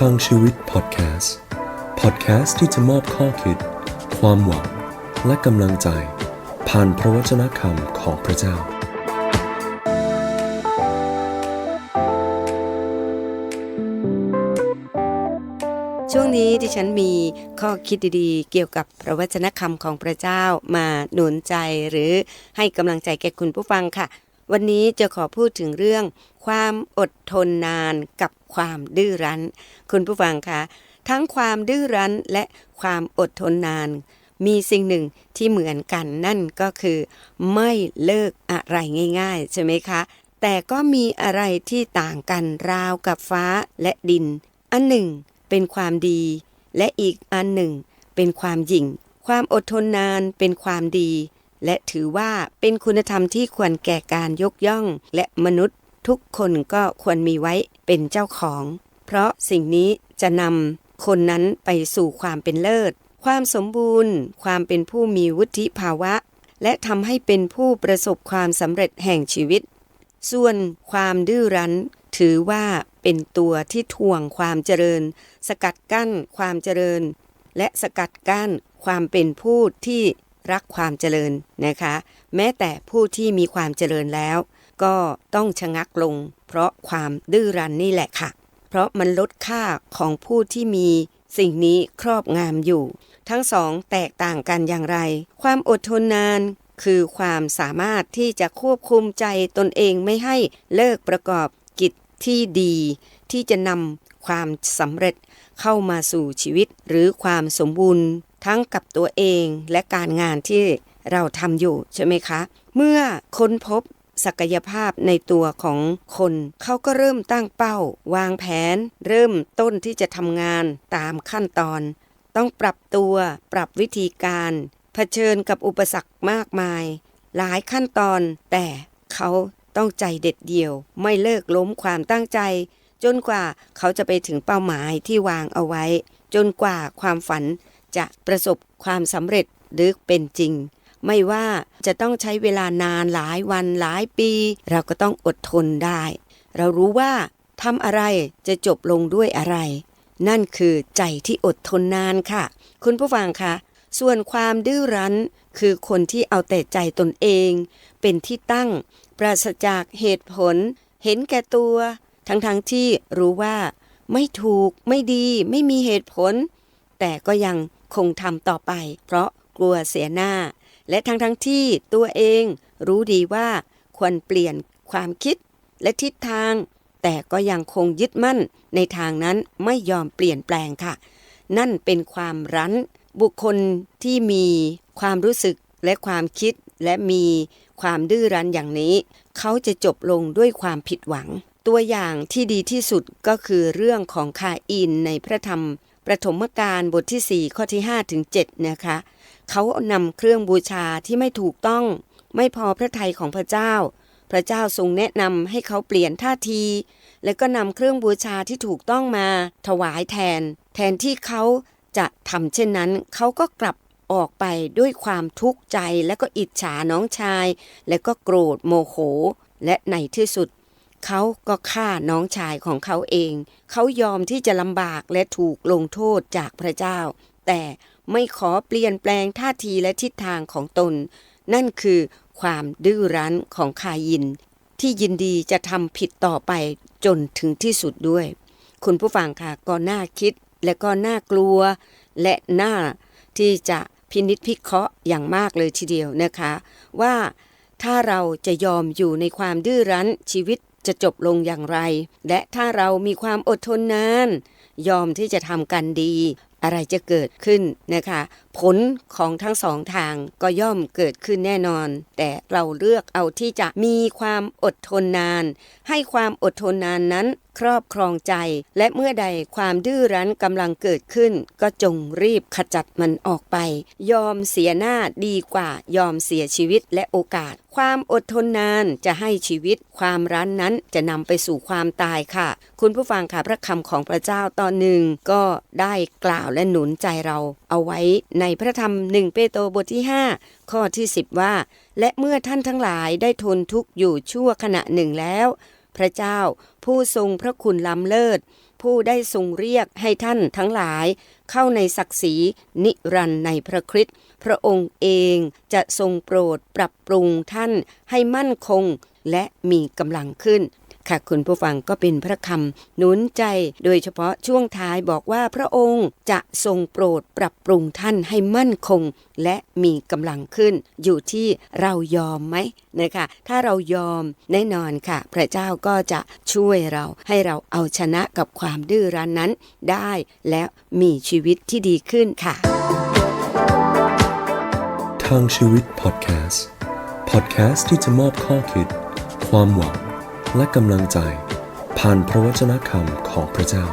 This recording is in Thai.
ทางชีวิตพอดแคสต์พอดแคสต์ที่จะมอบข้อคิด ความหวัง และกำลังใจ ผ่านพระวจนะคำของพระเจ้า ช่วงนี้ดิฉันมีข้อคิดดีๆ เกี่ยวกับพระวจนะคำของพระเจ้ามาหนุนใจหรือให้กำลังใจแก่คุณผู้ฟังค่ะ วันนี้จะขอพูดถึงเรื่อง ความอดทนนานกับความดื้อรั้น คุณผู้ฟังคะ ทั้งความดื้อรั้นและความอดทนนาน มีสิ่งหนึ่งที่เหมือนกันนั่นก็คือ ไม่เลิกอะไรง่าย ๆ ใช่ไหมคะ แต่ก็มีอะไรที่ต่างกันราวกับฟ้าและดิน อันหนึ่งเป็นความดี และอีกอันหนึ่ง เป็นความหยิ่ง ความอดทนนานเป็นความดี และถือว่าเป็นคุณธรรมที่ควรแก่การยกย่อง และมนุษย์ทุกคนก็ควรมีไว้เป็นเจ้าของ เพราะสิ่งนี้จะนำคนนั้นไปสู่ความเป็นเลิศ ความสมบูรณ์ ความเป็นผู้มีวุฒิภาวะ และทำให้เป็นผู้ประสบความสำเร็จแห่งชีวิต ส่วนความดื้อรั้น ถือว่าเป็นตัวที่ถ่วงความเจริญ สกัดกั้นความเจริญ และสกัดกั้นความเป็นผู้ที่ รักความเจริญนะคะ แม้แต่ผู้ที่มีความเจริญแล้ว ก็ต้องชะงักลง เพราะความดื้อรั้นนี่แหละค่ะ เพราะมันลดค่าของผู้ที่มีสิ่งนี้ครอบงามอยู่ ทั้งสองแตกต่างกันอย่างไร ความอดทนนานคือความสามารถที่จะควบคุมใจตนเองไม่ให้เลิกประกอบกิจที่ดี ที่จะนำความสำเร็จเข้ามาสู่ชีวิตหรือความสมบูรณ์ ทั้งกับตัวเองและการงานที่เราทำอยู่ใช่ไหมคะ เมื่อค้นพบศักยภาพในตัวของคน เขาก็เริ่มตั้งเป้า วางแผน เริ่มต้นที่จะทำงานตามขั้นตอน ต้องปรับตัว ปรับวิธีการเผชิญกับอุปสรรคมากมาย หลายขั้นตอน แต่เขาต้องใจเด็ดเดี่ยว ไม่เลิกล้มความตั้งใจ จนกว่าเขาจะไปถึงเป้าหมายที่วางเอาไว้ จนกว่าความฝัน จะประสบความสำเร็จหรือเป็นจริง ไม่ว่าจะต้องใช้เวลานานหลายวันหลายปี เราก็ต้องอดทนได้ เรารู้ว่าทำอะไรจะจบลงด้วยอะไร นั่นคือใจที่อดทนนานค่ะ คุณผู้ฟังคะส่วนความดื้อรั้นคือคนที่เอาแต่ใจตนเอง เป็นที่ตั้ง ปราศจากเหตุผล เห็นแก่ตัว ทั้งๆทที่รู้ว่า ไม่ถูกไม่ดีไม่มีเหตุผล แต่ก็ยังคงทำต่อไป เพราะกลัวเสียหน้า และทั้งทั้งที่ตัวเองรู้ดีว่าควรเปลี่ยนความคิดและทิศทาง แต่ก็ยังคงยึดมั่นในทางนั้นไม่ยอมเปลี่ยนแปลงค่ะ นั่นเป็นความรั้น บุคคลที่มีความรู้สึกและความคิดและมีความดื้อรั้นอย่างนี้ เขาจะจบลงด้วยความผิดหวัง ตัวอย่างที่ดีที่สุดก็คือเรื่องของคาอินในพระธรรม ประถมกาลบทที่ 4 ข้อที่ 5 ถึง 7 นะคะ เขานำเครื่องบูชาที่ไม่ถูกต้อง ไม่พอพระทัยของพระเจ้า พระเจ้าทรงแนะนำให้เขาเปลี่ยนท่าที และก็นำเครื่องบูชาที่ถูกต้องมา ถวายแทน แทนที่เขาจะทำเช่นนั้น เขาก็กลับออกไปด้วยความทุกข์ใจและก็อิจฉาน้องชาย และก็โกรธโมโห และในที่สุด เขาก็ฆ่าน้องชายของเขาเอง เขายอมที่จะลำบากและถูกลงโทษจากพระเจ้า แต่ไม่ขอเปลี่ยนแปลงท่าทีและทิศทางของตน นั่นคือความดื้อรั้นของคายิน ที่ยินดีจะทำผิดต่อไปจนถึงที่สุดด้วย คุณผู้ฟังค่ะก็น่าคิดและก็น่ากลัว และน่าที่จะพินิจพิเคราะห์อย่างมากเลยทีเดียวนะคะ ว่าถ้าเราจะยอมอยู่ในความดื้อรั้นชีวิต จะจบลงอย่างไร และถ้าเรามีความอดทนนาน ยอมที่จะทำกันดี อะไรจะเกิดขึ้นนะคะ ผลของทั้งสองทางก็ย่อมเกิดขึ้นแน่นอน แต่เราเลือกเอาที่จะมีความอดทนนาน ให้ความอดทนนานนั้นครอบครองใจ และเมื่อใดความดื้อรั้นกำลังเกิดขึ้น ก็จงรีบขจัดมันออกไป ยอมเสียหน้าดีกว่ายอมเสียชีวิตและโอกาส ความอดทนนานจะให้ชีวิต ความรั้นนั้นจะนำไปสู่ความตายค่ะ คุณผู้ฟังค่ะพระคำของพระเจ้าตอนหนึ่งก็ได้กล่าวและหนุนใจเราเอาไว้ในในพระธรรมหนึ่งเปโตรบทที่ 5 ข้อที่ 10 ว่า และเมื่อท่านทั้งหลายได้ทนทุกข์อยู่ชั่วขณะหนึ่งแล้ว พระเจ้าผู้ทรงพระคุณล้ำเลิศ ผู้ได้ทรงเรียกให้ท่านทั้งหลาย เข้าในศักดิ์ศรีนิรันในพระคริสต์พระองค์เองจะทรงโปรดปรับปรุงท่านให้มั่นคงและมีกำลังขึ้น ค่ะคุณผู้ฟังก็เป็นพระคำหนุนใจ โดยเฉพาะช่วงท้ายบอกว่าพระองค์จะทรงโปรดปรับปรุงท่านให้มั่นคง และมีกำลังขึ้น อยู่ที่เรายอมไหมนะคะถ้าเรายอมแน่นอนค่ะ พระเจ้าก็จะช่วยเราให้เราเอาชนะกับความดื้อรั้นนั้นได้ และมีชีวิตที่ดีขึ้นค่ะทางชีวิตพอดแคสต์พอดแคสต์ที่จะมอบข้อคิด ความหวัง และกำลังใจ ผ่านพระวจนะคำของพระเจ้า